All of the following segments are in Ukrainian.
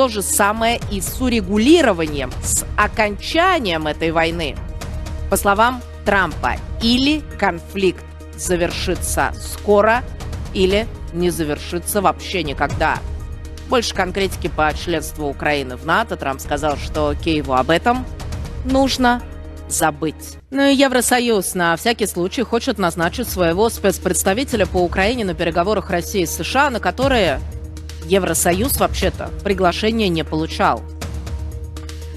То же самое и с урегулированием, с окончанием этой войны. По словам Трампа, или конфликт завершится скоро, или не завершится вообще никогда. Больше конкретики по членству Украины в НАТО. Трамп сказал, что Киеву об этом нужно забыть. Ну и Евросоюз на всякий случай хочет назначить своего спецпредставителя по Украине на переговорах России с США, на которые Евросоюз вообще-то приглашения не получал.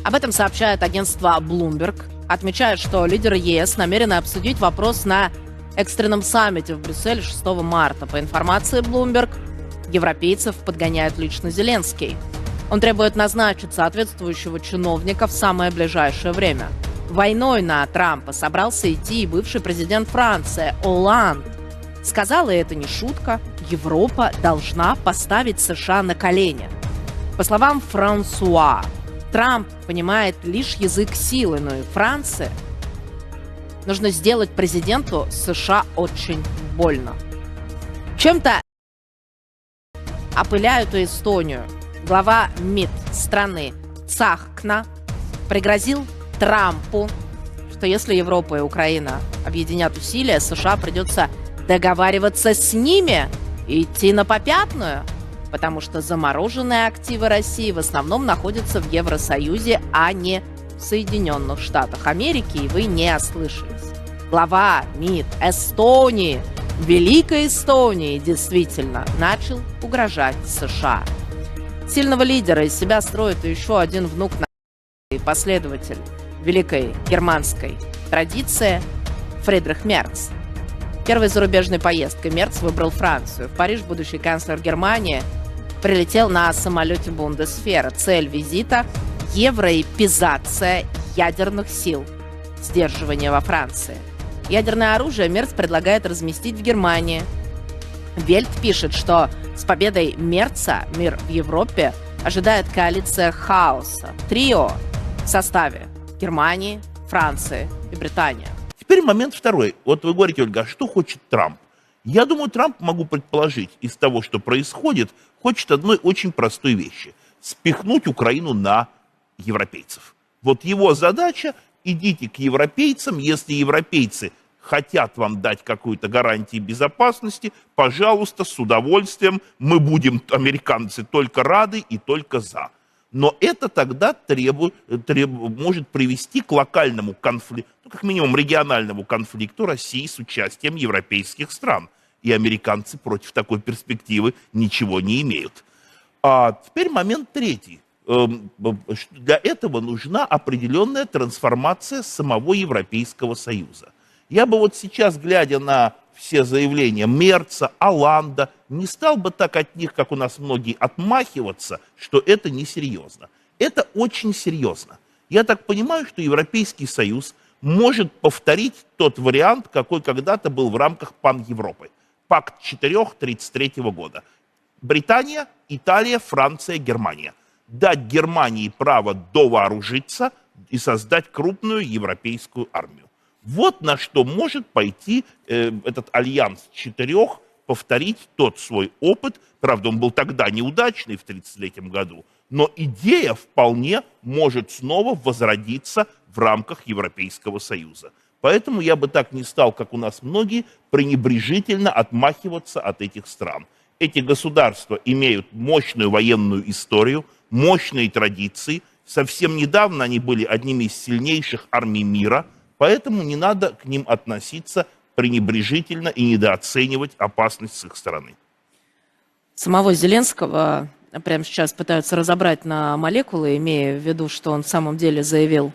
Об этом сообщает агентство Bloomberg, отмечает, что лидеры ЕС намерены обсудить вопрос на экстренном саммите в Брюсселе 6 марта. По информации Bloomberg, европейцев подгоняет лично Зеленский. Он требует назначить соответствующего чиновника в самое ближайшее время. Войной на Трампа собрался идти и бывший президент Франции Оланд. Сказала, и это не шутка, Европа должна поставить США на колени. По словам Франсуа, Трамп понимает лишь язык силы, но и Франция нужно сделать президенту США очень больно. Чем-то опыляют и Эстонию. Глава МИД страны Цахкна пригрозил Трампу, что если Европа и Украина объединят усилия, США придется договариваться с ними идти на попятную, потому что замороженные активы России в основном находятся в Евросоюзе, а не в Соединенных Штатах Америки, и вы не ослышались. Глава МИД Эстонии, Великой Эстонии, действительно, начал угрожать США. Сильного лидера из себя строит еще один внук и последователь великой германской традиции Фридрих Мерц. Первой зарубежной поездкой Мерц выбрал Францию. В Париж будущий канцлер Германии прилетел на самолете Бундесфера. Цель визита – евроэпизация ядерных сил, сдерживание во Франции. Ядерное оружие Мерц предлагает разместить в Германии. Вельт пишет, что с победой Мерца мир в Европе ожидает коалиция хаоса. Трио в составе Германии, Франции и Британии. Теперь момент второй. Вот вы говорите, Ольга, а что хочет Трамп? Я думаю, Трамп, могу предположить, из того, что происходит, хочет одной очень простой вещи. Спихнуть Украину на европейцев. Вот его задача – идите к европейцам, если европейцы хотят вам дать какую-то гарантию безопасности, пожалуйста, с удовольствием, мы будем, американцы, только рады и только за. Но это тогда требует, требует, может привести к локальному конфликту, ну, как минимум региональному конфликту России с участием европейских стран. И американцы против такой перспективы ничего не имеют. А теперь момент третий. Эм, Для этого нужна определенная трансформация самого Европейского Союза. Я бы вот сейчас, глядя на все заявления Мерца, Аланда, не стал бы так от них, как у нас многие, отмахиваться, что это несерьезно. Это очень серьезно. Я так понимаю, что Европейский Союз может повторить тот вариант, какой когда-то был в рамках Пан-Европы. Пакт четырех 33 года. Британия, Италия, Франция, Германия. Дать Германии право довооружиться и создать крупную европейскую армию. Вот на что может пойти э, этот альянс четырех, повторить тот свой опыт. Правда, он был тогда неудачный в 1933 году, но идея вполне может снова возродиться в рамках Европейского Союза. Поэтому я бы так не стал, как у нас многие, пренебрежительно отмахиваться от этих стран. Эти государства имеют мощную военную историю, мощные традиции. Совсем недавно они были одними из сильнейших армий мира – Поэтому не надо к ним относиться пренебрежительно и недооценивать опасность с их стороны. Самого Зеленского прямо сейчас пытаются разобрать на молекулы, имея в виду, что он в самом деле заявил,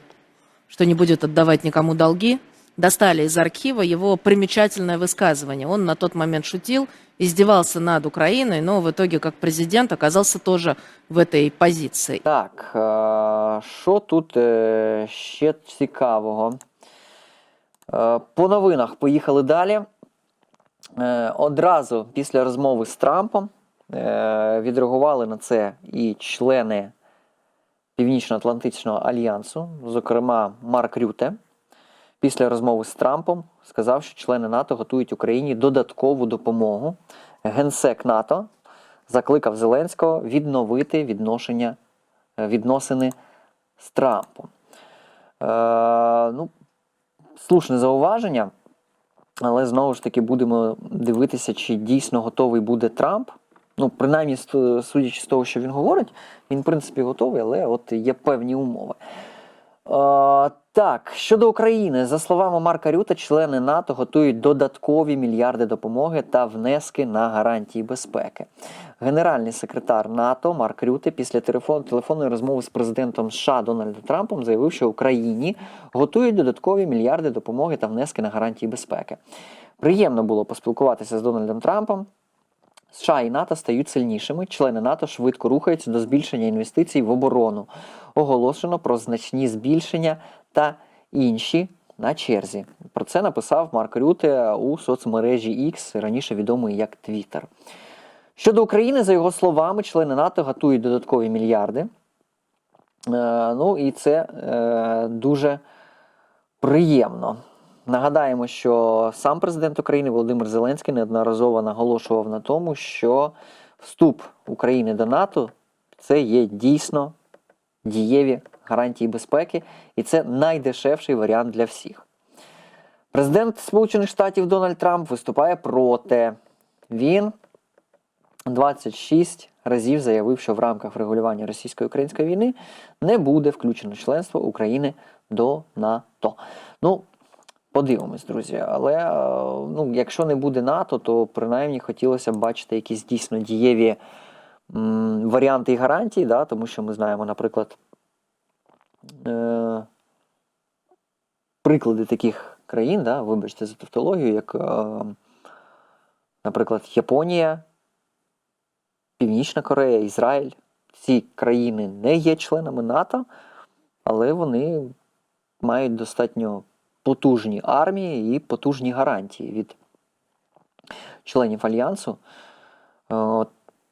что не будет отдавать никому долги. Достали из архива его примечательное высказывание. Он на тот момент шутил, издевался над Украиной, но в итоге как президент оказался тоже в этой позиции. Так, е, що тут е, ще цікавого? Е, По новинах поїхали далі. Е, Одразу після розмови з Трампом е, відреагували на це і члени Північно-Атлантичного альянсу, зокрема Марк Рюте. Після розмови з Трампом сказав, що члени НАТО готують Україні додаткову допомогу. Генсек НАТО закликав Зеленського відновити відношення відносини з Трампом. Е, ну, слушне зауваження, але знову ж таки будемо дивитися, чи дійсно готовий буде Трамп. Ну, принаймні, судячи з того, що він говорить, він, в принципі, готовий, але от є певні умови. Так, щодо України, за словами Марка Рюта, члени НАТО готують додаткові мільярди допомоги та внески на гарантії безпеки. Генеральний секретар НАТО Марк Рюте після телефон, телефонної розмови з президентом США Дональдом Трампом заявив, що Україні готують додаткові мільярди допомоги та внески на гарантії безпеки. Приємно було поспілкуватися з Дональдом Трампом. США і НАТО стають сильнішими. Члени НАТО швидко рухаються до збільшення інвестицій в оборону. Оголошено про значні збільшення та інші на черзі. Про це написав Марк Рюте у соцмережі X, раніше відомої як Twitter. Щодо України, за його словами, члени НАТО готують додаткові мільярди. Е, ну і це е, дуже приємно. Нагадаємо, що сам президент України Володимир Зеленський неодноразово наголошував на тому, що вступ України до НАТО це є дійсно дієві гарантії безпеки, і це найдешевший варіант для всіх. Президент Сполучених Штатів Дональд Трамп виступає проти. Він 26 разів заявив, що в рамках врегулювання російсько-української війни не буде включено членство України до НАТО. Ну, подивимось, друзі. Але е, ну, якщо не буде НАТО, то принаймні хотілося б бачити якісь дійсно дієві м, варіанти і гарантії, да, тому що ми знаємо, наприклад, е, приклади таких країн, да, вибачте за тавтологію, як, е, наприклад, Японія, Північна Корея, Ізраїль. Ці країни не є членами НАТО, але вони мають достатньо потужні армії і потужні гарантії від членів альянсу. Е,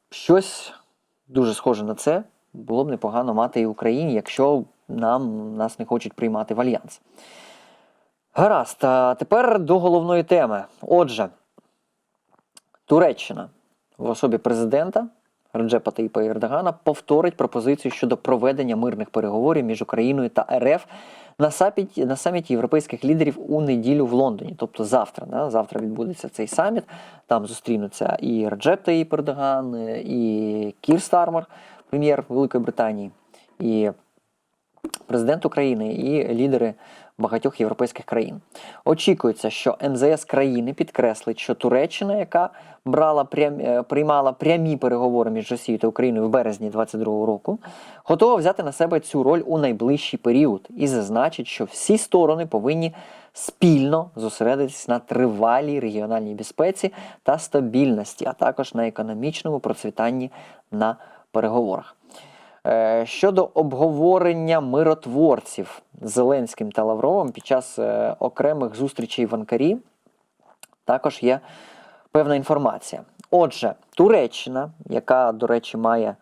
щось дуже схоже на це було б непогано мати і Україні, якщо нам нас не хочуть приймати в альянс. Гаразд, а тепер до головної теми. Отже, Туреччина в особі президента Реджепа Таїпа Ердогана повторить пропозицію щодо проведення мирних переговорів між Україною та РФ на саміті, на саміті європейських лідерів у неділю в Лондоні, тобто завтра. Да? Завтра відбудеться цей саміт. Там зустрінуться і Реджеп Таїп Ердоган, і Кір Стармер, прем'єр Великої Британії, і президент України, і лідери багатьох європейських країн. Очікується, що МЗС країни підкреслить, що Туреччина, яка брала прям, е, приймала прямі переговори між Росією та Україною в березні 2022 року, готова взяти на себе цю роль у найближчий період і зазначить, що всі сторони повинні спільно зосередитись на тривалій регіональній безпеці та стабільності, а також на економічному процвітанні на переговорах. Е, Щодо обговорення миротворців Зеленським та Лавровим під час е, окремих зустрічей в Анкарі, також є певна інформація. Отже, Туреччина, яка, до речі, має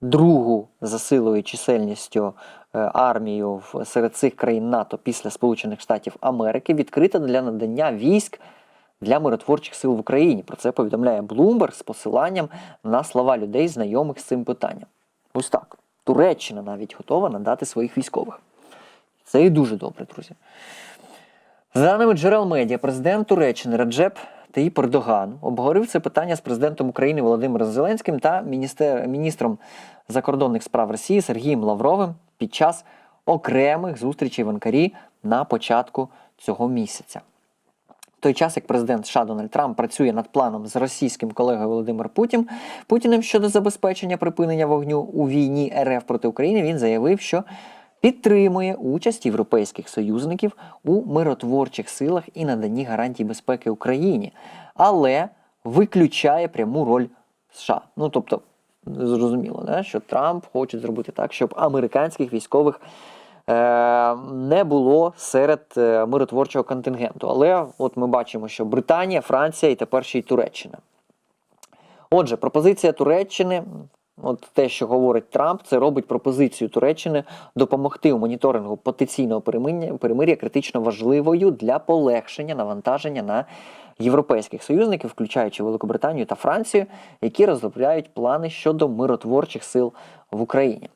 другу за силою і чисельністю е, армію серед цих країн НАТО після Сполучених Штатів Америки, відкрита для надання військ для миротворчих сил в Україні. Про це повідомляє Bloomberg з посиланням на слова людей, знайомих з цим питанням. Ось так. Туреччина навіть готова надати своїх військових. Це і дуже добре, друзі. За даними джерел медіа, президент Туреччини Раджеп Таїп Ердоган обговорив це питання з президентом України Володимиром Зеленським та міністер, міністром закордонних справ Росії Сергієм Лавровим під час окремих зустрічей в Анкарі на початку цього місяця. Той час, як президент США Дональд Трамп працює над планом з російським колегою Володимиром Путін, Путіним щодо забезпечення припинення вогню у війні РФ проти України, він заявив, що підтримує участь європейських союзників у миротворчих силах і наданні гарантій безпеки Україні, але виключає пряму роль США. Ну тобто, зрозуміло, да, що Трамп хоче зробити так, щоб американських військових не було серед е, миротворчого контингенту. Але от ми бачимо, що Британія, Франція і тепер ще й Туреччина. Отже, пропозиція Туреччини, от те, що говорить Трамп, це робить пропозицію Туреччини допомогти у моніторингу потенційного перемир'я критично важливою для полегшення навантаження на європейських союзників, включаючи Великобританію та Францію, які розробляють плани щодо миротворчих сил в Україні.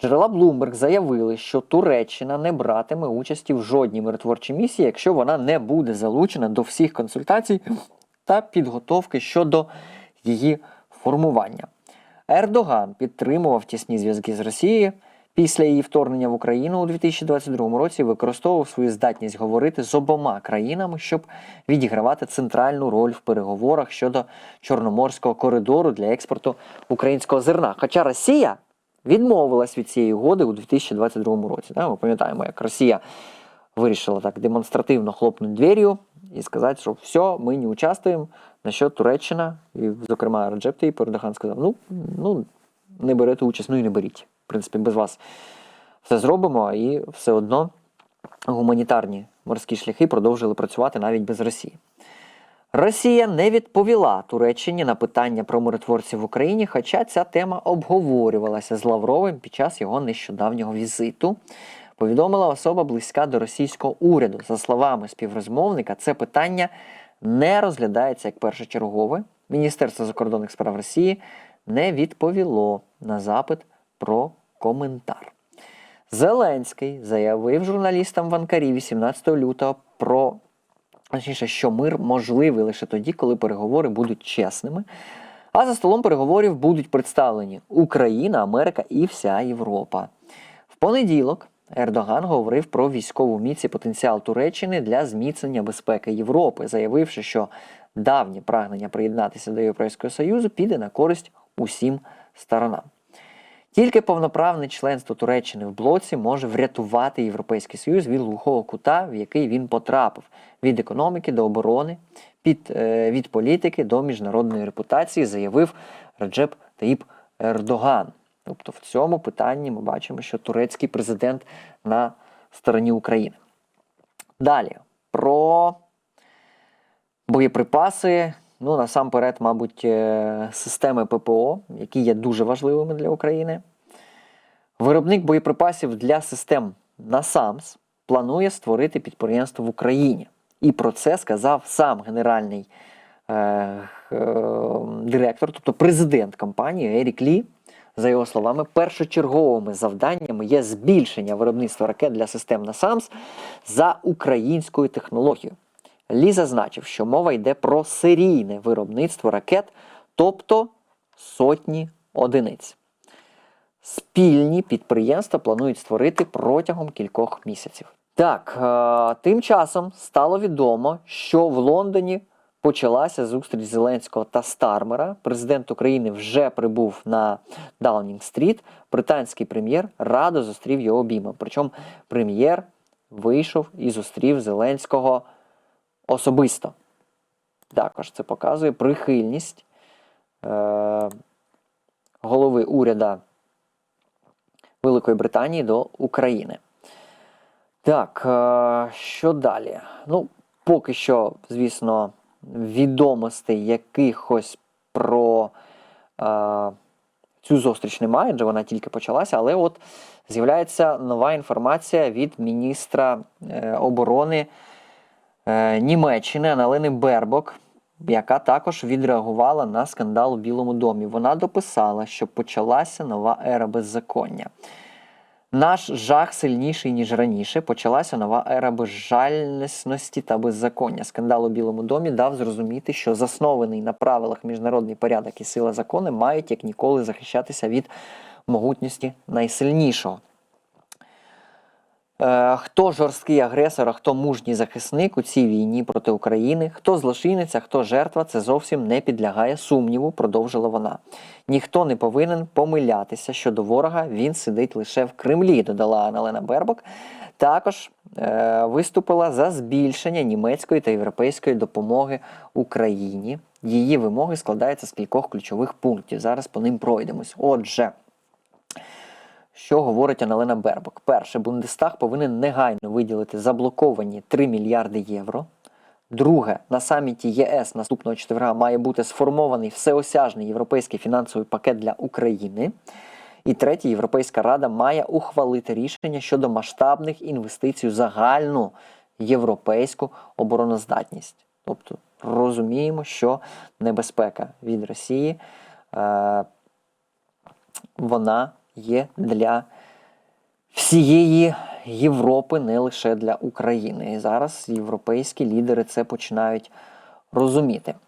Джерела Bloomberg заявили, що Туреччина не братиме участі в жодній миротворчій місії, якщо вона не буде залучена до всіх консультацій та підготовки щодо її формування. Ердоган підтримував тісні зв'язки з Росією після її вторгнення в Україну у 2022 році. Використовував свою здатність говорити з обома країнами, щоб відігравати центральну роль в переговорах щодо чорноморського коридору для експорту українського зерна. Хоча Росія відмовилась від цієї угоди у 2022 році. Да? Ми пам'ятаємо, як Росія вирішила так демонстративно хлопнути дверью і сказати, що все, ми не участвуємо. На що Туреччина, і, зокрема, Реджеп Таyyip Ердоган сказав: ну, ну, не берете участь, ну і не беріть. В принципі, без вас все зробимо, і все одно гуманітарні морські шляхи продовжили працювати навіть без Росії. Росія не відповіла Туреччині на питання про миротворців в Україні, хоча ця тема обговорювалася з Лавровим під час його нещодавнього візиту. Повідомила особа близька до російського уряду. За словами співрозмовника, це питання не розглядається як першочергове. Міністерство закордонних справ Росії не відповіло на запит про коментар. Зеленський заявив журналістам в Анкарі 18 лютого про точніше, що мир можливий лише тоді, коли переговори будуть чесними. А за столом переговорів будуть представлені Україна, Америка і вся Європа. В понеділок Ердоган говорив про військову міць і потенціал Туреччини для зміцнення безпеки Європи, заявивши, що давнє прагнення приєднатися до Європейського Союзу піде на користь усім сторонам. Тільки повноправне членство Туреччини в блоці може врятувати Європейський Союз від глухого кута, в який він потрапив, від економіки до оборони, під, е, від політики до міжнародної репутації, заявив Реджеп Таїп Ердоган. Тобто в цьому питанні ми бачимо, що турецький президент на стороні України. Далі про боєприпаси. Ну, насамперед, мабуть, е, системи ППО, які є дуже важливими для України. Виробник боєприпасів для систем НАСАМС планує створити підприємство в Україні. І про це сказав сам генеральний е, е, директор, тобто президент компанії Ерік Лі. За його словами, першочерговими завданнями є збільшення виробництва ракет для систем НАСАМС за українською технологією. Лі зазначив, що мова йде про серійне виробництво ракет, тобто сотні одиниць. Спільні підприємства планують створити протягом кількох місяців. Так, е, тим часом стало відомо, що в Лондоні почалася зустріч Зеленського та Стармера. Президент України вже прибув на Даунінг-стріт. Британський прем'єр радо зустрів його обіймом. Причому прем'єр вийшов і зустрів Зеленського особисто. Також це показує прихильність е, голови уряду Великої Британії до України. Так, е, що далі? Ну, поки що, звісно, відомостей якихось про е, цю зустріч немає, адже вона тільки почалася, але от з'являється нова інформація від міністра е, оборони Німеччини Аналини Бербок, яка також відреагувала на скандал у Білому домі. Вона дописала, що почалася нова ера беззаконня. Наш жах сильніший, ніж раніше. Почалася нова ера безжальності та беззаконня. Скандал у Білому домі дав зрозуміти, що заснований на правилах міжнародний порядок і сила закону мають як ніколи захищатися від могутності найсильнішого. Е, Хто жорсткий агресор, а хто мужній захисник у цій війні проти України, хто злочинець, а хто жертва, це зовсім не підлягає сумніву, продовжила вона. Ніхто не повинен помилятися щодо ворога, він сидить лише в Кремлі, додала Аналена Бербок. Також е, виступила за збільшення німецької та європейської допомоги Україні. Її вимоги складаються з кількох ключових пунктів. Зараз по ним пройдемось. Отже. Що говорить Аналена Бербок? Перше, Бундестаг повинен негайно виділити заблоковані 3 мільярди євро. Друге, на саміті ЄС наступного четверга має бути сформований всеосяжний європейський фінансовий пакет для України. І третє, Європейська Рада має ухвалити рішення щодо масштабних інвестицій у загальну європейську обороноздатність. Тобто розуміємо, що небезпека від Росії е, вона є для всієї Європи, не лише для України. І зараз європейські лідери це починають розуміти.